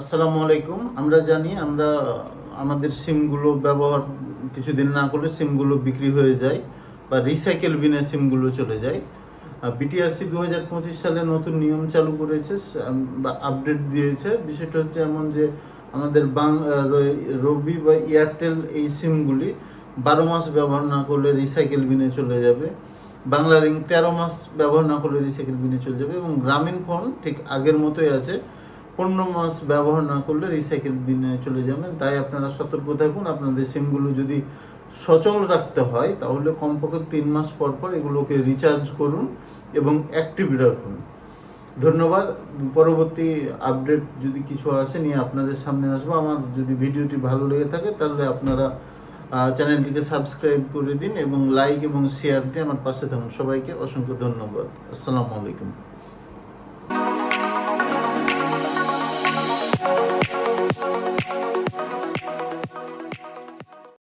আসসালামু আলাইকুম। আমরা জানি আমরা, আমাদের সিমগুলো ব্যবহার, কিছুদিন না করলে সিমগুলো বিক্রি হয়ে যায় বা রিসাইকেল বিনে সিমগুলো চলে যায়। বিটিআরসি দু হাজার পঁচিশ সালে নতুন নিয়ম চালু করেছে বা আপডেট দিয়েছে। বিষয়টা হচ্ছে এমন যে, আমাদের বাং রবি বা এয়ারটেল এই সিমগুলি বারো মাস ব্যবহার না করলে রিসাইকেল বিনে চলে যাবে। বাংলা রিং তেরো মাস ব্যবহার না করলে রিসাইকেল বিনে চলে যাবে এবং গ্রামীণ ফোন ঠিক আগের মতোই আছে। পনেরো মাস ব্যবহার না করলে রিসাইকেল বিনে চলে যাবেন। তাই আপনারা সতর্ক থাকুন। আপনাদের সিমগুলো যদি সচল রাখতে হয়, তাহলে কমপক্ষে তিন মাস পর পর এগুলোকে রিচার্জ করুন এবং অ্যাক্টিভ রাখুন। ধন্যবাদ। পরবর্তী আপডেট যদি কিছু আসে নিয়ে আপনাদের সামনে আসব। আমার যদি ভিডিওটি ভালো লেগে থাকে, তাহলে আপনারা চ্যানেলটিকে সাবস্ক্রাইব করে দিন এবং লাইক এবং শেয়ার দিয়ে আমার পাশে থাকুন। সবাইকে অসংখ্য ধন্যবাদ। আসসালামু আলাইকুম।